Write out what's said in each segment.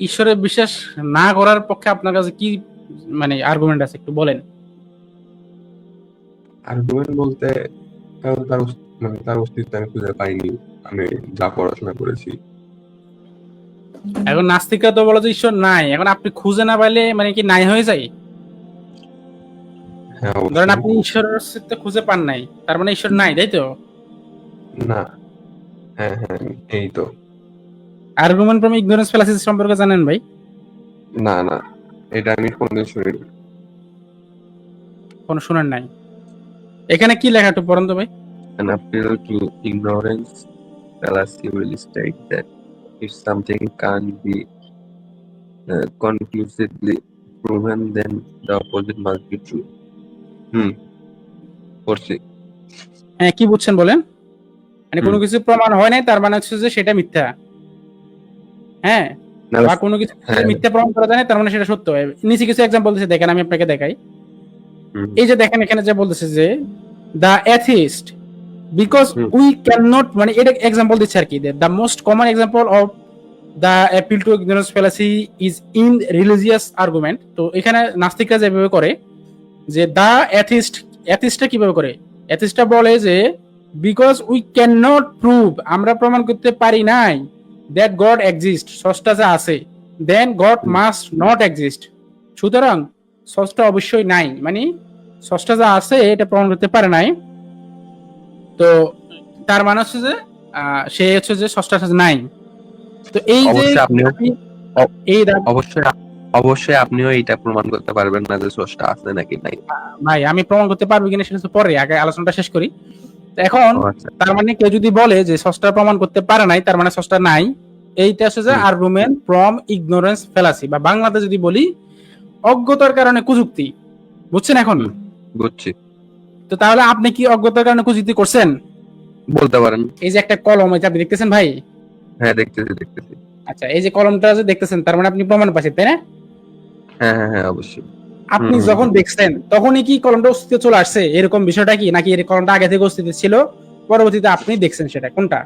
ঈশ্বরে বিশ্বাস না করার পক্ষে আপনার কাছে কি মানে আর্গুমেন্ট আছে? একটু বলেন। আর্গুমেন্ট বলতে তার মানে তার অস্তিত্ব আমি খুঁজে পাইনি। আমি যা পড়াশোনা করেছি। এখন নাস্তিকরা তো বলে যে ঈশ্বর নাই। এখন আপনি খুঁজে না পাইলে মানে কি নাই হয়ে যায়? হ্যাঁ ধরেন আপনি ঈশ্বরের অস্তিত্ব খুঁজে পান নাই তার মানে ঈশ্বর নাই তাই তো? না। হ্যাঁ হ্যাঁ এই তো। আর্গুমেন্ট ফ্রম ইগনোরেন্স ফ্যালাসিস সম্পর্কে জানেন ভাই? না না এটা আমি কোনদিন শুনিনি। কোনো শুনেন নাই। এখানে কি লেখা একটু পড়েন তো ভাই? An appeal to ignorance fallacy will state that if something can't be uh, conclusively proven, then the opposite must be true. হুম পড়ছি। হ্যাঁ কি বুঝছেন বলেন? মানে কোনো। কিছু প্রমাণ হয় নাই তার মানে হচ্ছে যে সেটা মিথ্যা। হ্যাঁ বা কোনো কিছু হ্যাঁ। মিথ্যা প্রমাণ করা যায় না, তার মানে সেটা সত্য। নিচে কিছু এক্সাম্পল দিচ্ছে দেখেন আমি আপনাকে দেখাই। এই যে দেখেন এখানে যে বলতেছে যে the atheist because we can not মানে এটা এক্সাম্পল দিচ্ছে আর কি the most common example of the appeal to ignorance fallacy is in religious argument তো এখানে নাস্তিকরা যেভাবে করে যে দ্য অ্যাথিস্ট অ্যাথিস্টটা কীভাবে করে? অ্যাথিস্টটা বলে যে because we can not prove আমরা প্রমাণ করতে পারি নাই। দ্যাট গড এক্সিস্ট সষ্টা যা আছে then God must not exist সুতরাং সষ্টা অবশ্যই নাই মানে ষষ্ঠ যা আছে এটা প্রমাণ করতে পারে নাই। তো তার মানে হচ্ছে যে সে হচ্ছে যে ষষ্ঠটা নাই। তো এই যে এই অবশ্যই অবশ্যই আপনিও এটা প্রমাণ করতে পারবেন না যে সোর্সটা আছে নাকি নাই। ভাই আমি প্রমাণ করতে পারব কিনা সেটা পরে আগে আলোচনাটা শেষ করি। এখন আচ্ছা। তার মানে কেউ যদি বলে যে ষষ্ঠটা প্রমাণ করতে পারে নাই তার মানে ষষ্ঠটা নাই। এইটা হচ্ছে যে আর্গুমেন্ট ফ্রম ইগনোরেন্স ফেলাসি বা বাংলাতে যদি বলি অজ্ঞতার কারণে কুযুক্তি। বুঝছেন এখন? বুঝছি। তো তাহলে আপনি কি অজ্ঞতার কারণে কুযুক্তি করছেন? বলতে পারেন। এই যে একটা কলম এটা আপনি দেখতেছেন ভাই? হ্যাঁ দেখতেছি দেখতেছি। আচ্ছা এই যে কলমটা যে দেখতেছেন তার মানে আপনি প্রমাণ পাচ্ছেন তাই না? হ্যাঁ হ্যাঁ হ্যাঁ অবশ্যই। আপনি যখন দেখছেন তখনই কি কলমটা অস্তিত্ব চলে আসছে? এরকম বিষয়টা কি? নাকি এর কলমটা আগে থেকে অস্তিত্ব ছিল? পরবর্তীতে আপনি দেখছেন সেটা। কোনটা?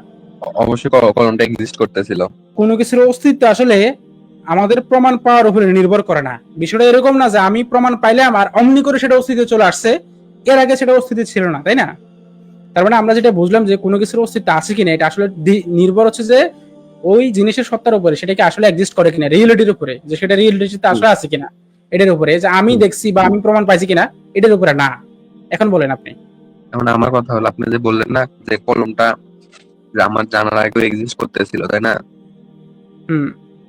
অবশ্যই কলমটা এক্সিস্ট করতেছিল। কোনো কিছুর অস্তিত্ব আসলে আমাদের প্রমাণ পাওয়ার উপরে নির্ভর করে না। বিষয়টা এরকম না যে আমি প্রমাণ পাইলে আমার অমনি করে সেটা অস্তিত্ব চলে আসছে। এর আগে সেটা অস্তিত্ব ছিল না তাই না? তার মানে আমরা যেটা বুঝলাম যে কোনো কিছুর অস্তিত্ব আছে কিনা এটা আসলে নির্ভর হচ্ছে যে ওই জিনিসের সত্তার উপরে সেটা কি আসলে এক্সিস্ট করে কিনা রিয়েলিটির উপরে যে সেটা রিয়েলিটিতে আসলে আছে কিনা। এটার উপরে যে আমি দেখছি বা আমি প্রমাণ পাইছি কিনা এটার উপরে না। এখন বলেন আপনি। এখন আমার কথা হলো আপনি যে বললেন না যে কলমটা যে আমার জানার আগে এক্সিস্ট করতেছিল তাই না? হুম।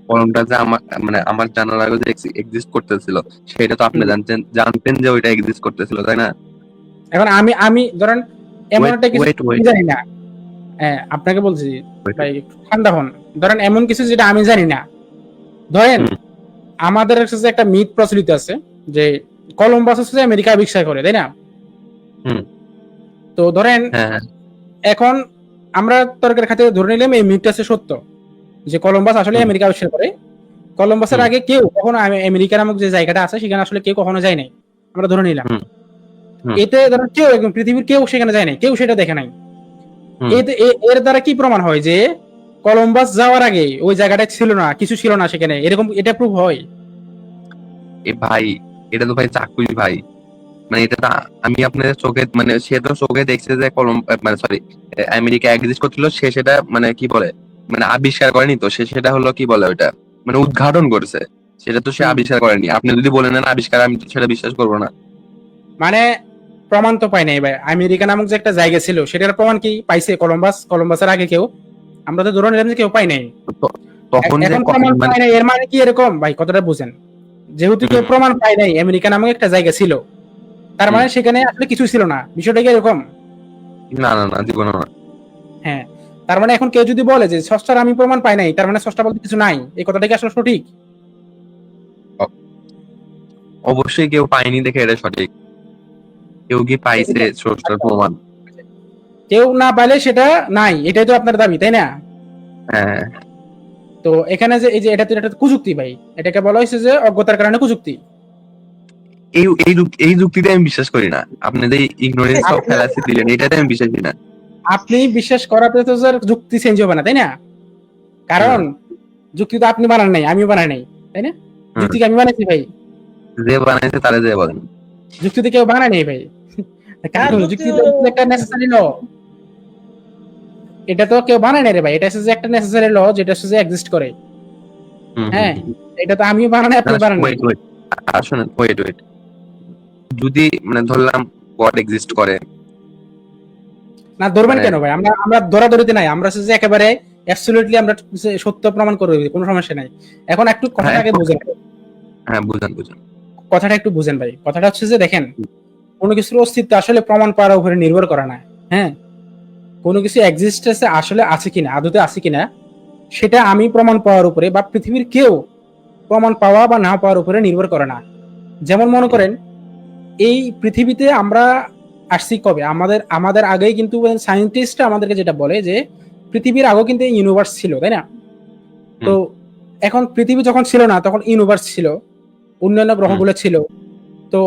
কলমটা যে আমার মানে আমার জানার আগে যে এক্সিস্ট করতেছিল সেটা তো আপনি। জানতেন জানতেন যে ওইটা এক্সিস্ট করতেছিল তাই না? এখন আমি আমি ধরেন এমন একটা কিছু জানি না। হ্যাঁ আপনাকে বলছি ভাই ঠান্ডা হন। ধরেন এমন কিছু যেটা আমি জানি না। ধরেন। আমাদের কাছে একটা মিথ প্রচলিত আছে যে কলম্বাস হচ্ছে আমেরিকা আবিষ্কার করে তাই না? তো ধরেন হ্যাঁ হ্যাঁ। এখন আমরা তর্কের খাতে ধরে নিলাম এই মিথটা হচ্ছে সত্য যে কলম্বাস আসলে আমেরিকা আবিষ্কার করে। কলম্বাসের আগে কেউ কখনো আমে- আমেরিকা নামক যে জায়গাটা আছে সেখানে আসলে কেউ কখনো যায় নাই। আমরা ধরে নিলাম। এতে ধরেন কেউ একদম পৃথিবীর কেউ সেখানে যায় নাই কেউ সেটা দেখে নাই। এর দ্বারা কি প্রমাণ হয় যে কলম্বাস যাওয়ার আগে ওই জায়গাটা ছিল না কিছু ছিল না সেখানে। এরকম এটা প্রুভ হয়? এ ভাই এটা তো ভাই চাকুই ভাই। মানে এটা আমি আপনার চোখে মানে সে তো চোখে দেখছে যে কলম মানে সরি আমেরিকা এক্সিস্ট করছিল সে সেটা মানে কি বলে মানে আবিষ্কার করেনি তো সে সেটা হলো কি বলে ওটা মানে উদ্ঘাটন করেছে। সেটা তো সে আবিষ্কার করেনি। আপনি যদি বলেন না আবিষ্কার আমি তো সেটা বিশ্বাস করব না। মানে প্রমাণ তো পাই নাই ভাই। আমেরিকা নামক যে একটা জায়গা ছিল সেটার প্রমাণ কি পাইছে কলম্বাস? কলম্বাসের আগে কেউ? আমরা তো ধরে নিলাম যে কেউ পাই নাই। তখন এখন প্রমাণ মানে পাই নাই এর মানে কি এরকম? ভাই কতটা বুঝেন। যেহেতু কেউ প্রমাণ পাই নাই আমেরিকা নামক একটা জায়গা ছিল। তার মানে সেখানে আসলে কিছু ছিল না। বিষয়টা কি এরকম? না না না জীবনে না হ্যাঁ। তার মানে এখন কেউ যদি বলে যে ষষ্ঠার আমি প্রমাণ পাই নাই তার মানে ষষ্ঠা বলতে কিছু নাই। এই কথাটা কি আসলে সঠিক? অবশ্যই কেউ পায়নি দেখে এটা সঠিক। কেউ কি পাইছে স্রষ্টার প্রমাণ? কেউ না পাইলে সেটা নাই এটাই তো আপনার দাবি তাই না? হ্যাঁ। তো এখানে যে এই যে এটা তো এটা কুযুক্তি ভাই এটাকে বলা হয়েছে যে অজ্ঞতার কারণে কুযুক্তি। এই এই এই যুক্তিতে আমি বিশ্বাস করি না। আপনি যে ইগনোরেন্স অফ ফ্যালাসি দিলেন এটাতে আমি বিশ্বাস করি না। আপনি বিশ্বাস করাতে তো স্যার যুক্তি চেঞ্জ হবে না তাই না? কারণ যুক্তি তো আপনি বানান নাই আমিও বানাই নাই তাই না। যুক্তি আমি বানাইছি ভাই? যে বানাইছে তারা যে বলেন। যুক্তি তো কেউ বানায় নাই ভাই। কারণ যুক্তি? তো একটা নেসেসারি ল এটা তো কেউ বানায় নাই রে ভাই। এটা হচ্ছে যে একটা নেসেসারি ল যেটা হচ্ছে যে এক্সিস্ট করে। হ্যাঁ। এটা তো আমিও বানাই আপনি বানান নাই। ওয়েট ওয়েট শুনেন ওয়েট ওয়েট যদি মানে ধরলাম গড এক্সিস্ট করে। না ধরবেন মানে- কেন ভাই? আমরা আমরা দরাদরিতে নাই। আমরা হচ্ছে যে একেবারে অ্যাবসলিউটলি আমরা সত্য প্রমাণ করে দিই কোনো সমস্যা নাই। এখন একটু কথাটাকে হ্যাঁ, বুঝেন। হ্যাঁ বুঝেন বুঝেন। কথাটা একটু বুঝেন ভাই। কথাটা হচ্ছে যে দেখেন কোনো কিছুর অস্তিত্ব আসলে প্রমাণ পাওয়ার উপরে নির্ভর করে না। হ্যাঁ? কোনো কিছু এক্সিস্টেন্সে আসলে আছে কিনা আদতে আছে কিনা সেটা আমি প্রমাণ পাওয়ার উপরে বা পৃথিবীর কেউ প্রমাণ পাওয়া বা না পাওয়ার উপরে নির্ভর করে না। যেমন মনে করেন এই পৃথিবীতে আমরা আসছি কবে? আমাদের আমাদের আগেই কিন্তু সায়েন্টিস্টরা আমাদেরকে যেটা বলে যে পৃথিবীর আগেও কিন্তু ইউনিভার্স ছিল তাই না? তো এখন পৃথিবী যখন ছিল না তখন ইউনিভার্স ছিল অন্যান্য গ্রহগুলো ছিল। তো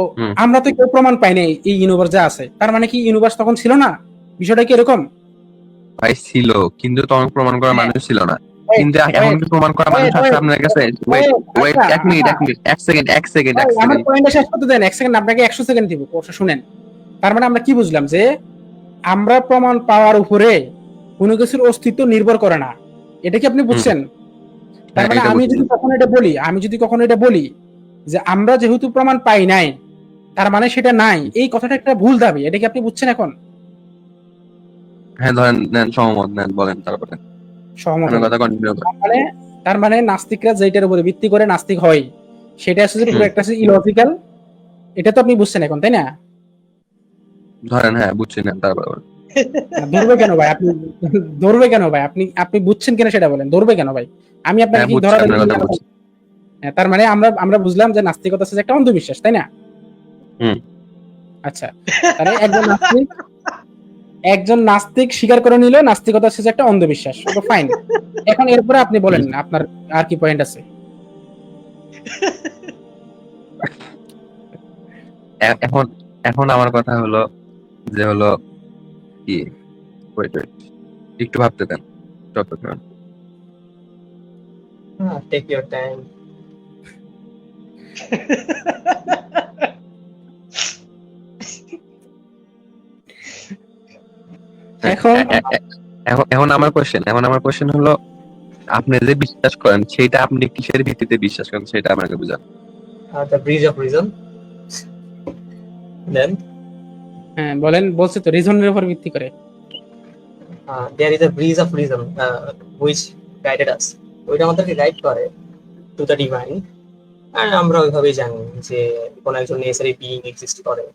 আমরা তো কেউ প্রমাণ পাই নাই এই ইউনিভার্স যা আছে। তার মানে কি ইউনিভার্স তখন ছিল না? বিষয়টা কি এরকম? ভাই ছিল কিন্তু তখন প্রমাণ করার হ্যাঁ। মানুষ ছিল না। কিন্তু এখন কি প্রমাণ করার মানুষ আছে আপনার কাছে। ওয়েট ওয়েট আচ্ছা, এক মিনিট এক মিনিট এক সেকেন্ড এক সেকেন্ড এক ভাই, আমার সেকেন্ড পয়েন্টটা শেষ করতে দেন এক সেকেন্ড আপনাকে একশো সেকেন্ড দিব কথা শুনেন। তার মানে আমরা কি বুঝলাম যে আমরা প্রমাণ পাওয়ার উপরে কোনো কিছুর অস্তিত্ব নির্ভর করে না। এটা কি আপনি বুঝছেন? তার হ্যাঁ, মানে আমি যদি কখনো এটা বলি আমি যদি কখনো এটা বলি যে আমরা যেহেতু প্রমাণ পাই নাই তার মানে সেটা নাই। এই কথাটা একটা ভুল দাবি এটা কি আপনি বুঝছেন এখন? হ্যাঁ ধরেন নেন সহমত নেন বলেন তারপরে। সহমত। কথা কন্টিনিউ করেন। মানে তার মানে নাস্তিকরা যেটার উপরে ভিত্তি করে নাস্তিক হয় সেটা যে পুরো। একটা ইলজিক্যাল এটা তো আপনি বুঝছেন এখন তাই না? ধরেন হ্যাঁ বুঝছি নেন তারপরে ধরবে কেন ভাই? আপনি ধরবে কেন ভাই? আপনি আপনি বুঝছেন কিনা সেটা বলেন ধরবে কেন ভাই? আমি আপনাকে হ্যাঁ কি ধরা বুঝছি। তার মানে আমরা আমরা বুঝলাম যে নাস্তিকতা হচ্ছে একটা অন্ধবিশ্বাস তাই না? হুম। আচ্ছা তাহলে একজন নাস্তিক একজন নাস্তিক স্বীকার করে নিল নাস্তিকতা হচ্ছে একটা অন্ধবিশ্বাস ফাইন এখন এরপরে আপনি বলেন আপনার আর কি পয়েন্ট আছে? এখন এখন আমার কথা হলো যে হলো কি? ওয়েট ওয়েট একটু ভাবতে দেন যতক্ষণ টেক ইউর টাইম এখন এখন এখন আমার কোশ্চেন এখন আমার কোশ্চেন হলো আপনি যে বিশ্বাস করেন সেটা আপনি কিসের ভিত্তিতে বিশ্বাস করেন সেটা আমাকে বুঝান। The bridge of reason then হ্যাঁ বলেন বলছে তো রিজনের উপর ভিত্তি করে। There is a bridge of reason which guided us ওইটা আমাদেরকে গাইড করে টু দ্য ডিভাইন আর আমরা ওইভাবেই জানি যে কোন একজন নেসারি বিইং এক্সিস্ট করে।